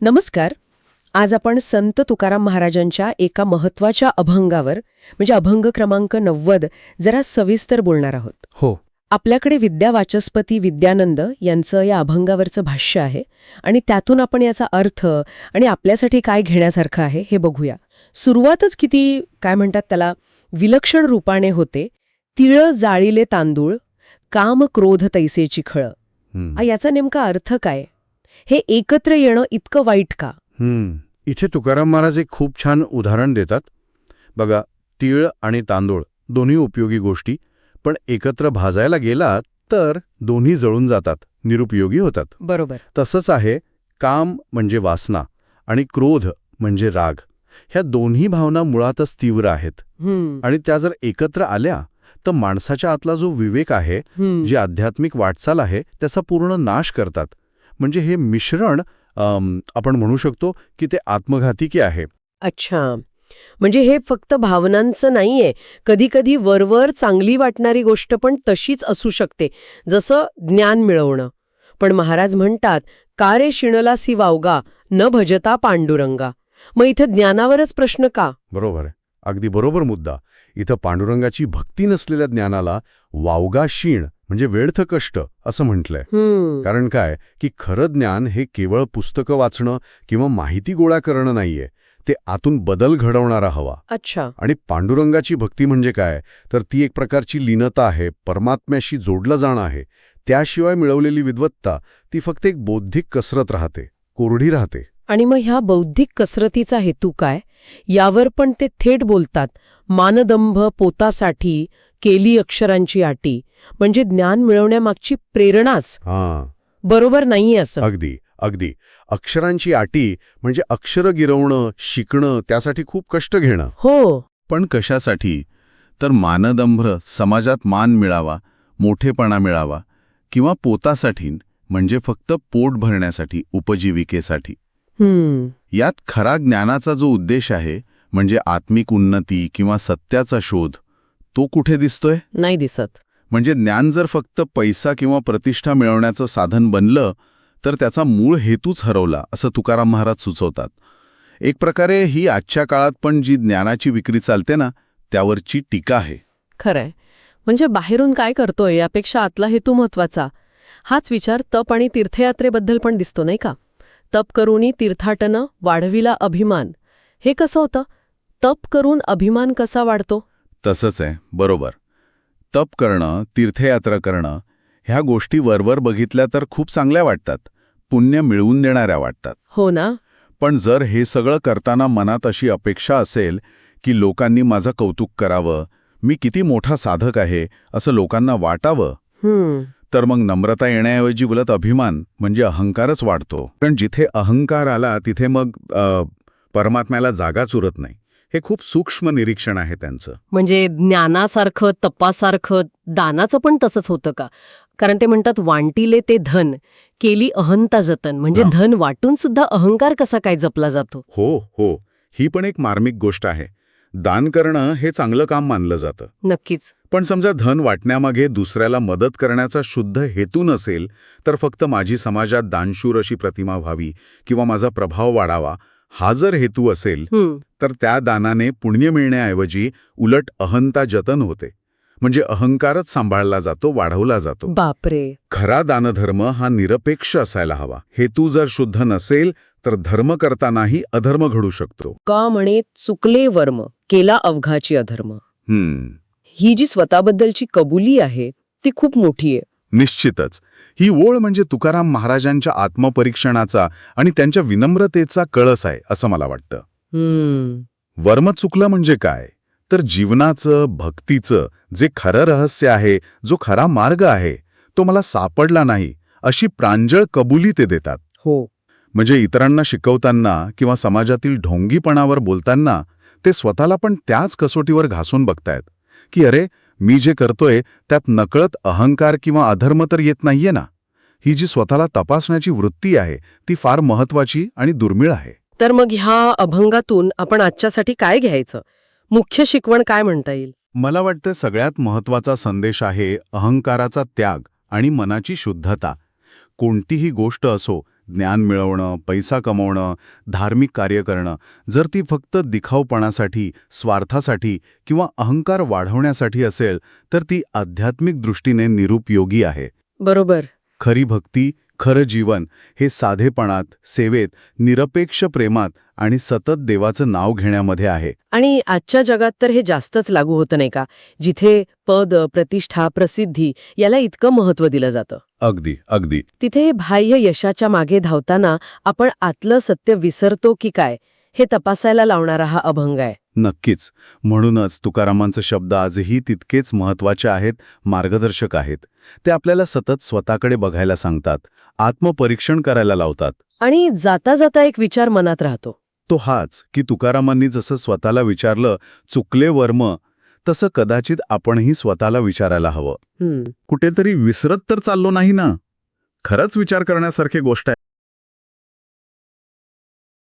नमस्कार. आज आपण संत तुकाराम महाराजांच्या एका महत्त्वाच्या अभंगावर म्हणजे अभंग क्रमांक नव्वद जरा सविस्तर बोलणार आहोत. हो. आपल्याकडे विद्या वाचस्पती विद्यानंद यांचं या अभंगावरचं भाष्य आहे आणि त्यातून आपण याचा अर्थ आणि आपल्यासाठी काय घेण्यासारखं आहे हे बघूया. सुरुवातच किती काय म्हणतात त्याला विलक्षण रूपाने होते. तिळ जाळीले तांदूळ काम क्रोध तैसेची खळ. याचा नेमका अर्थ काय? हे एकत्र येणं इतकं वाईट का? हम्म. इथे तुकाराम महाराज एक खूप छान उदाहरण देतात. बघा तीळ आणि तांदूळ दोन्ही उपयोगी गोष्टी पण एकत्र भाजायला गेला तर दोन्ही जळून जातात निरुपयोगी होतात. बरोबर. तसंच आहे काम म्हणजे वासना आणि क्रोध म्हणजे राग. ह्या दोन्ही भावना मुळातच तीव्र आहेत. आणि त्या जर एकत्र आल्या तर माणसाच्या आतला जो विवेक आहे. जी आध्यात्मिक वाटचाल आहे त्याचा पूर्ण नाश करतात. म्हणजे हे मिश्रण आपण म्हणू शकतो की ते आत्मघातिकी आहे. अच्छा. म्हणजे हे फक्त भावनांचं नाहीये. कधी कधी वरवर चांगली वाटणारी गोष्ट पण तशीच असू शकते जसं ज्ञान मिळवणं. पण महाराज म्हणतात का रे शिणलासी वावगा न भजता पांडुरंगा. मग इथं ज्ञानावरच प्रश्न का? बरोबर अगदी बरोबर मुद्दा. इथं पांडुरंगाची भक्ती नसलेल्या ज्ञानाला वावगा शीण म्हणजे व्यर्थ कष्ट असं म्हटलंय. कारण काय? की खरं ज्ञान हे केवळ पुस्तकं वाचणं किंवा माहिती गोळा करणं नाहीये. ते आतून बदल घडवणारा हवा. अच्छा. आणि पांडुरंगाची भक्ती म्हणजे काय? तर ती एक प्रकारची लीनता आहे परमात्म्याशी जोडलं जाणं आहे. त्याशिवाय मिळवलेली विद्वत्ता ती फक्त एक बौद्धिक कसरत राहते कोरडी राहते. आणि मग ह्या बौद्धिक कसरतीचा हेतू काय? यावर पण ते थेट बोलतात. मानदंभ पोतासाठी केली अक्षरांची आटी म्हणजे ज्ञान मिळवण्यामागची प्रेरणाच. हां. बरोबर नाहीये असं. अगदी अगदी. अक्षरांची आटी म्हणजे अक्षरं गिरवणं शिकणं त्यासाठी खूप कष्ट घेणं. हो. पण कशासाठी? तर मानदंभ समाजात मान मिळावा मोठेपणा मिळावा किंवा पोतासाठी म्हणजे फक्त पोट भरण्यासाठी उपजीविकेसाठी. यात खरा ज्ञानाचा जो उद्देश आहे म्हणजे आत्मिक उन्नती किंवा सत्याचा शोध तो कुठे दिसतोय? नाही दिसत. म्हणजे ज्ञान जर फक्त पैसा किंवा प्रतिष्ठा मिळवण्याचं साधन बनलं तर त्याचा मूळ हेतूच हरवला असं तुकाराम महाराज सुचवतात. एक प्रकारे ही आजच्या काळात पण जी ज्ञानाची विक्री चालते ना त्यावरची टीका आहे. खरंय. म्हणजे बाहेरून काय करतोय यापेक्षा आतला हेतू महत्त्वाचा हाच विचार तप आणि तीर्थयात्रेबद्दल पण दिसतो नाही का? तप करूनी तीर्थाटनं वाढविला अभिमान. हे कसं होतं? तप करून अभिमान कसा वाढतो? तसंच आहे. बरोबर. तप करणं तीर्थयात्रा करणं ह्या गोष्टी वरवर बघितल्या तर खूप चांगल्या वाटतात. पुण्य मिळवून देणाऱ्या वाटतात. हो ना? पण जर हे सगळं करताना मनात अशी अपेक्षा असेल की लोकांनी माझं कौतुक करावं मी किती मोठा साधक आहे असं लोकांना वाटावं तर मग नम्रता येण्याऐवजी बोलत अभिमान म्हणजे अहंकारच वाढतो. कारण जिथे अहंकार आला तिथे मग परमात्म्याला जागाच उरत नाही. हे खूप सूक्ष्म निरीक्षण आहे त्यांचं. म्हणजे ज्ञानासारखं तपासारखं दानाचं पण तसंच होतं का? कारण ते म्हणतात वांटिले ते धन केली अहंता जतन. म्हणजे. धन वाटून सुद्धा अहंकार कसा काय जपला जातो? हो हो. ही पण एक मार्मिक गोष्ट आहे. दान करणं हे चांगलं काम मानलं जातं. नक्कीच. पण समजा धन वाटण्यामागे दुसऱ्याला मदत करण्याचा शुद्ध हेतू नसेल तर फक्त माझी समाजात दानशूर अशी प्रतिमा व्हावी किंवा माझा प्रभाव वाढावा हा जर हेतू असेल तर त्या दानाने पुण्य मिळण्याऐवजी उलट अहंता जतन होते. म्हणजे अहंकारच सांभाळला जातो वाढवला जातो. बापरे. खरा दानधर्म हा निरपेक्ष असायला हवा. हेतू जर शुद्ध नसेल तर धर्म करतानाही अधर्म घडू शकतो. का म्हणे चुकले वर्म केला अवघाची अधर्म? हम्म ही जी स्वतःबद्दलची कबुली आहे ती खूप मोठी आहे. निश्चितच. ही ओळ म्हणजे तुकाराम महाराजांच्या आत्मपरीक्षणाचा आणि त्यांच्या विनम्रतेचा कळस आहे असं मला वाटतं. हम्म. वर्म चुकलं म्हणजे काय? तर जीवनाचं भक्तीचं जे खरं रहस्य आहे जो खरा मार्ग आहे तो मला सापडला नाही अशी प्रांजळ कबुली ते देतात. हो. म्हणजे इतरांना शिकवताना किंवा समाजातील ढोंगीपणावर बोलताना ते स्वतःला पण त्याच कसोटीवर घासून बघतायत. की अरे मी जे करतोय त्यात नकळत अहंकार किंवा अधर्म तर येत नाहीये ना? ही जी स्वतःला तपासण्याची वृत्ती आहे ती फार महत्वाची आणि दुर्मिळ आहे. तर मग ह्या अभंगातून आपण आजच्यासाठी काय घ्यायचं? मुख्य शिकवण काय म्हणता येईल? मला वाटतं सगळ्यात महत्त्वाचा संदेश आहे अहंकाराचा त्याग आणि मनाची शुद्धता. कोणतीही गोष्ट असो ज्ञान मिळवणं पैसा कमवणं धार्मिक कार्य करणं जर ती फक्त दिखावपणासाठी स्वार्थासाठी किंवा अहंकार वाढवण्यासाठी असेल तर ती आध्यात्मिक दृष्टीने निरुपयोगी आहे. बरोबर. खरी भक्ती खरं जीवन हे साधेपणात सेवेत निरपेक्ष प्रेमात आणि सतत देवाचं नाव घेण्यामध्ये आहे. आणि आजच्या जगात तर हे जास्तच लागू होतं नाही का? जिथे पद प्रतिष्ठा प्रसिद्धी याला इतकं महत्त्व दिलं जातं. अगदी अगदी. तिथे बाह्य यशाच्या मागे धावताना आपण आतलं सत्य विसरतो की काय? हे तपासायला लावणारा हा अभंग आहे. नक्कीच. म्हणूनच तुकारामांचे शब्द आजही तितकेच महत्त्वाचे आहेत मार्गदर्शक आहेत. ते आपल्याला सतत स्वतःकडे बघायला सांगतात आत्मपरीक्षण करायला लावतात. आणि जाता जाता एक विचार मनात राहतो. तो हाच की तुकारामांनी जसं स्वतःला विचारलं चुकले वर्म तसं कदाचित आपणही स्वतःला विचारायला हवं. कुठेतरी विसरत तर चाललो नाही ना? खरंच विचार करण्यासारखी गोष्ट आहे.